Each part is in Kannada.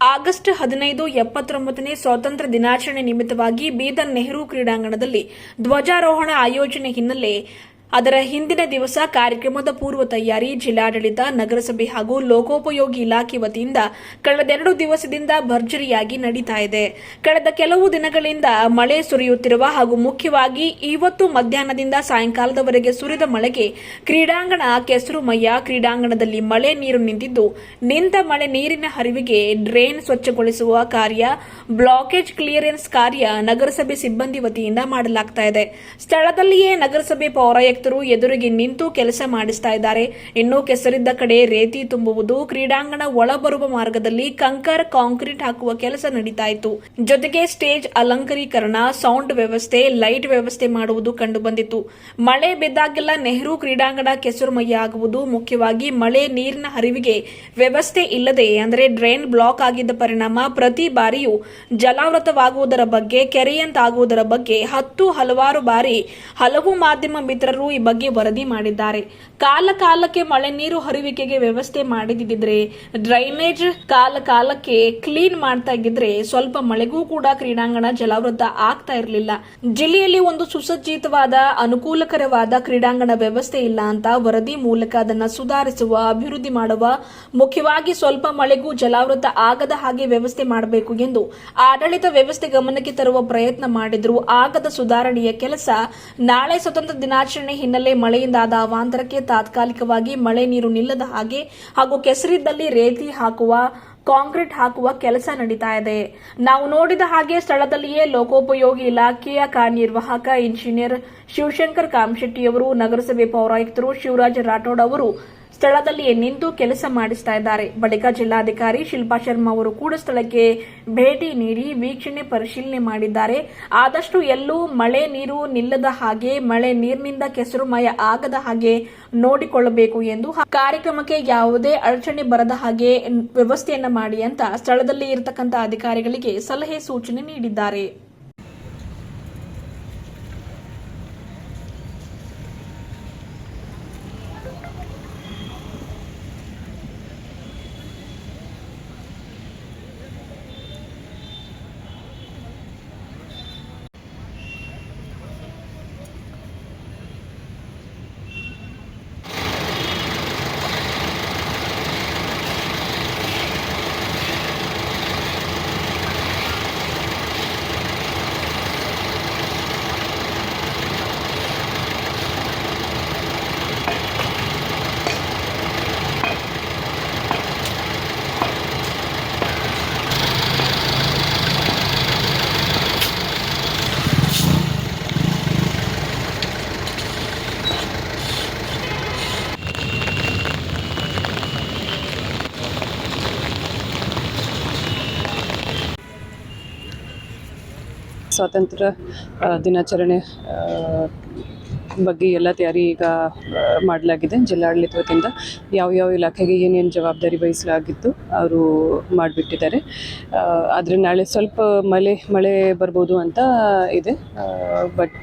ಆಗಸ್ಟ್ ಹದಿನೈದು ಎಪ್ಪತ್ತೊಂಬತ್ತನೇ ಸ್ವಾತಂತ್ರ್ಯ ದಿನಾಚರಣೆ ನಿಮಿತ್ತವಾಗಿ ಬೀದರ್ ನೆಹರು ಕ್ರೀಡಾಂಗಣದಲ್ಲಿ ಧ್ವಜಾರೋಹಣ ಆಯೋಜನೆ ಹಿನ್ನೆಲೆ ಅದರ ಹಿಂದಿನ ದಿವಸ ಕಾರ್ಯಕ್ರಮದ ಪೂರ್ವ ತಯಾರಿ ಜಿಲ್ಲಾಡಳಿತ, ನಗರಸಭೆ ಹಾಗೂ ಲೋಕೋಪಯೋಗಿ ಇಲಾಖೆ ವತಿಯಿಂದ ಕಳೆದೆರಡು ದಿವಸದಿಂದ ಭರ್ಜರಿಯಾಗಿ ನಡೀತಾ ಇದೆ. ಕಳೆದ ಕೆಲವು ದಿನಗಳಿಂದ ಮಳೆ ಸುರಿಯುತ್ತಿರುವ ಹಾಗೂ ಮುಖ್ಯವಾಗಿ ಇವತ್ತು ಮಧ್ಯಾಹ್ನದಿಂದ ಸಾಯಂಕಾಲದವರೆಗೆ ಸುರಿದ ಮಳೆಗೆ ಕ್ರೀಡಾಂಗಣ ಕೆಸರುಮಯ್ಯ ಕ್ರೀಡಾಂಗಣದಲ್ಲಿ ಮಳೆ ನೀರು ನಿಂತಿದ್ದು, ನಿಂತ ಮಳೆ ನೀರಿನ ಹರಿವಿಗೆ ಡ್ರೈನ್ ಸ್ವಚ್ಛಗೊಳಿಸುವ ಕಾರ್ಯ, ಬ್ಲಾಕೇಜ್ ಕ್ಲಿಯರೆನ್ಸ್ ಕಾರ್ಯ ನಗರಸಭೆ ಸಿಬ್ಬಂದಿ ವತಿಯಿಂದ ಮಾಡಲಾಗ್ತಾ ಇದೆ. ಸ್ಥಳದಲ್ಲಿಯೇ ನಗರಸಭೆ ಪೌರಾಯುಕ್ತರು ಎದುರಿಗೆ ನಿಂತು ಕೆಲಸ ಮಾಡಿಸ್ತಾ ಇದ್ದಾರೆ. ಇನ್ನು ಕೆಸರಿದ್ದ ಕಡೆ ರೇತಿ ತುಂಬುವುದು ಕ್ರೀಡಾಂಗಣ ಒಳಬರುವ ಮಾರ್ಗದಲ್ಲಿ ಕಂಕರ್ ಕಾಂಕ್ರೀಟ್ ಹಾಕುವ ಕೆಲಸ ನಡೀತಾ ಇತ್ತು ಜೊತೆಗೆ ಸ್ಟೇಜ್ ಅಲಂಕರೀಕರಣ, ಸೌಂಡ್ ವ್ಯವಸ್ಥೆ, ಲೈಟ್ ವ್ಯವಸ್ಥೆ ಮಾಡುವುದು ಕಂಡು ಬಂದಿತ್ತು ಮಳೆ ಬಿದ್ದಾಗೆಲ್ಲ ನೆಹರು ಕ್ರೀಡಾಂಗಣ ಕೆಸರುಮಯ ಆಗುವುದು ಮುಖ್ಯವಾಗಿ ಮಳೆ ನೀರಿನ ಹರಿವಿಗೆ ವ್ಯವಸ್ಥೆ ಇಲ್ಲದೆ ಅಂದರೆ ಡ್ರೈನ್ ಬ್ಲಾಕ್ ಆಗಿದ್ದ ಪರಿಣಾಮ ಪ್ರತಿ ಬಾರಿಯೂ ಜಲಾವೃತವಾಗುವುದರ ಬಗ್ಗೆ, ಕೆರೆಯಂತಾಗುವುದರ ಬಗ್ಗೆ ಹತ್ತು ಹಲವಾರು ಬಾರಿ ಹಲವು ಮಾಧ್ಯಮ ಮಿತ್ರರು ಈ ಬಗ್ಗೆ ವರದಿ ಮಾಡಿದ್ದಾರೆ. ಕಾಲ ಕಾಲಕ್ಕೆ ಮಳೆ ನೀರು ಹರಿವಿಕೆಗೆ ವ್ಯವಸ್ಥೆ ಮಾಡಿದಿದ್ರೆ ಡ್ರೈನೇಜ್ ಕಾಲ ಕಾಲಕ್ಕೆ ಕ್ಲೀನ್ ಮಾಡ್ತಾ ಇದ್ರೆ ಸ್ವಲ್ಪ ಮಳೆಗೂ ಕೂಡ ಕ್ರೀಡಾಂಗಣ ಜಲಾವೃತ ಆಗ್ತಾ ಇರಲಿಲ್ಲ. ಜಿಲ್ಲೆಯಲ್ಲಿ ಒಂದು ಸುಸಜ್ಜಿತವಾದ, ಅನುಕೂಲಕರವಾದ ಕ್ರೀಡಾಂಗಣ ವ್ಯವಸ್ಥೆ ಇಲ್ಲ ಅಂತ ವರದಿ ಮೂಲಕ ಅದನ್ನ ಸುಧಾರಿಸುವ, ಅಭಿವೃದ್ಧಿ ಮಾಡುವ, ಮುಖ್ಯವಾಗಿ ಸ್ವಲ್ಪ ಮಳೆಗೂ ಜಲಾವೃತ ಆಗದ ಹಾಗೆ ವ್ಯವಸ್ಥೆ ಮಾಡಬೇಕು ಎಂದು ಆಡಳಿತ ವ್ಯವಸ್ಥೆ ಗಮನಕ್ಕೆ ತರುವ ಪ್ರಯತ್ನ ಮಾಡಿದ್ರು. ಆಗದ ಸುಧಾರಣೆಯ ಕೆಲಸ ನಾಳೆ ಸ್ವತಂತ್ರ ದಿನಾಚರಣೆ ಹಿನ್ನೆಲೆ ಮಳೆಯಿಂದಾದ ಅವಾಂತರಕ್ಕೆ ತಾತ್ಕಾಲಿಕವಾಗಿ ಮಳೆ ನೀರು ನಿಲ್ಲದ ಹಾಗೆ ಹಾಗೂ ಕೆಸರಿದ್ದಲ್ಲಿ ರೇತಿ ಹಾಕುವ, ಕಾಂಕ್ರೀಟ್ ಹಾಕುವ ಕೆಲಸ ನಡೀತಾ ಇದೆ. ನಾವು ನೋಡಿದ ಹಾಗೆ ಸ್ಥಳದಲ್ಲಿಯೇ ಲೋಕೋಪಯೋಗಿ ಇಲಾಖೆಯ ಕಾರ್ಯನಿರ್ವಾಹಕ ಇಂಜಿನಿಯರ್ ಶಿವಶಂಕರ್ ಕಾಮಶೆಟ್ಟಿಯವರು, ನಗರಸಭೆ ಪೌರಾಯುಕ್ತರು ಶಿವರಾಜ್ ರಾಠೋಡ್ ಅವರು ಸ್ಥಳದಲ್ಲಿಯೇ ನಿಂತು ಕೆಲಸ ಮಾಡಿಸ್ತಾ ಇದ್ದಾರೆ. ಬಳಿಕ ಜಿಲ್ಲಾಧಿಕಾರಿ ಶಿಲ್ಪಾ ಶರ್ಮಾ ಅವರು ಕೂಡ ಸ್ಥಳಕ್ಕೆ ಭೇಟಿ ನೀಡಿ ವೀಕ್ಷಣೆ ಪರಿಶೀಲನೆ ಮಾಡಿದ್ದಾರೆ. ಆದಷ್ಟು ಎಲ್ಲೂ ಮಳೆ ನೀರು ನಿಲ್ಲದ ಹಾಗೆ, ಮಳೆ ನೀರಿನಿಂದ ಕೆಸರುಮಯ ಆಗದ ಹಾಗೆ ನೋಡಿಕೊಳ್ಳಬೇಕು ಎಂದು ಕಾರ್ಯಕ್ರಮಕ್ಕೆ ಯಾವುದೇ ಅಡಚಣೆ ಬರದ ಹಾಗೆ ವ್ಯವಸ್ಥೆಯನ್ನ ಮಾಡಿ ಅಂತ ಸ್ಥಳದಲ್ಲಿ ಇರತಕ್ಕಂತ ಅಧಿಕಾರಿಗಳಿಗೆ ಸಲಹೆ ಸೂಚನೆ ನೀಡಿದ್ದಾರೆ. ಸ್ವಾತಂತ್ರ್ಯ ಆ, ದಿನಾಚರಣೆ ಆ, ಬಗ್ಗೆ ಎಲ್ಲ ತಯಾರಿ ಈಗ ಮಾಡಲಾಗಿದೆ ಜಿಲ್ಲಾಡಳಿತ ವತಿಯಿಂದ ಯಾವ ಯಾವ ಇಲಾಖೆಗೆ ಏನೇನು ಜವಾಬ್ದಾರಿ ವಹಿಸಲಾಗಿತ್ತು ಅವರು ಮಾಡಿಬಿಟ್ಟಿದ್ದಾರೆ. ಆದರೆ ನಾಳೆ ಸ್ವಲ್ಪ ಮಳೆ ಮಳೆ ಬರ್ಬೋದು ಅಂತ ಇದೆ. ಬಟ್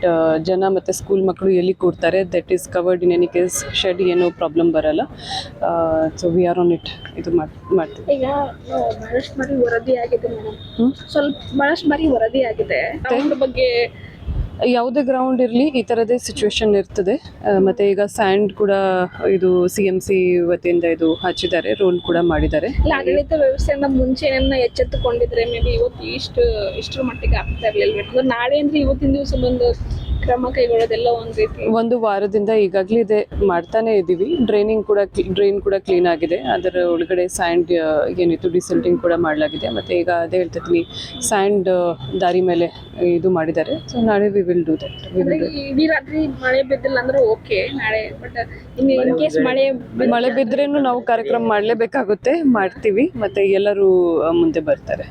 ಜನ ಮತ್ತು ಸ್ಕೂಲ್ ಮಕ್ಕಳು ಎಲ್ಲಿ ಕೂಡ್ತಾರೆ that is covered in any case shed ಏನೂ ಪ್ರಾಬ್ಲಮ್ ಬರಲ್ಲ. So we are on it ಇದು ಮಾಡಿ ಮಾಡ್ತೀವಿ. ಈಗ ಬಹಳಷ್ಟು ಬಾರಿ ವರದಿ ಆಗಿದೆ ಮೇಡಮ್ ಸ್ವಲ್ಪ ಬಹಳಷ್ಟು ಬಾರಿ ವರದಿ ಆಗಿದೆ ಬಗ್ಗೆ ಯಾವುದೇ ಗ್ರೌಂಡ್ ಇರಲಿ ಈ ಥರದೇ ಸಿಚುವೇಶನ್ ಇರ್ತದೆ. ಮತ್ತು ಈಗ ಸ್ಯಾಂಡ್ ಕೂಡ ಇದು ಸಿ ಎಂ ಸಿ ವತಿಯಿಂದ ಇದು ಹಚ್ಚಿದ್ದಾರೆ ರೋಲ್ ಕೂಡ ಮಾಡಿದ್ದಾರೆ. ಆಡಳಿತ ವ್ಯವಸ್ಥೆಯಿಂದ ಮುಂಚೆನ ಎಚ್ಚೆತ್ತುಕೊಂಡಿದ್ರೆ ಮೇ ಬಿ ಇವತ್ತು ಇಷ್ಟು, ಇಷ್ಟರ ಮಟ್ಟಿಗೆ ಆಗ್ತಾ ಇರಲಿಲ್ಲ ನಾಳೆ ಅಂದರೆ ಇವತ್ತಿನ ದಿವಸ ಬಂದು ಕ್ರಮ ಕೈಗೊಳ್ಳೋದೆಲ್ಲ ಒಂದ್ ರೀತಿ. ಒಂದು ವಾರದಿಂದ ಈಗಾಗಲೇ ಇದೆ ಮಾಡ್ತಾನೆ ಇದ್ದೀವಿ ಡ್ರೈನಿಂಗ್ ಕೂಡ ಡ್ರೈನ್ ಕೂಡ ಕ್ಲೀನ್ ಆಗಿದೆ. ಅದರ ಒಳಗಡೆ ಸ್ಯಾಂಡ್ ಏನಿತ್ತು ಡಿಸಲ್ಟಿಂಗ್ ಕೂಡ ಮಾಡಲಾಗಿದೆ. ಮತ್ತೆ ಈಗ ಅದೇ ಹೇಳ್ತಿದ್ದೀನಿ ಸ್ಯಾಂಡ್ ದಾರಿ ಮೇಲೆ ಇದು ಮಾಡಿದ್ದಾರೆ. ಸೊ ನಾಳೆ ವಿ ವಿಲ್ ಡೂ ದಟ್ ಅಂದ್ರೆ ಇಡೀ ರಾತ್ರಿ ಮಳೆ ಬಿದ್ದಿಲ್ಲ ಅಂದ್ರೆ ಓಕೆ ನಾಳೆ ಬಟ್ ಇನ್ ಇನ್ ಕೇಸ್ ಮಳೆ ಮಳೆ ಬಿದ್ರೇನು ನಾವು ಕಾರ್ಯಕ್ರಮ ಮಾಡಲೇಬೇಕಾಗುತ್ತೆ. ಮಾಡ್ತೀವಿ. ಮತ್ತೆ ಎಲ್ಲರೂ ಮುಂದೆ ಬರ್ತಾರೆ.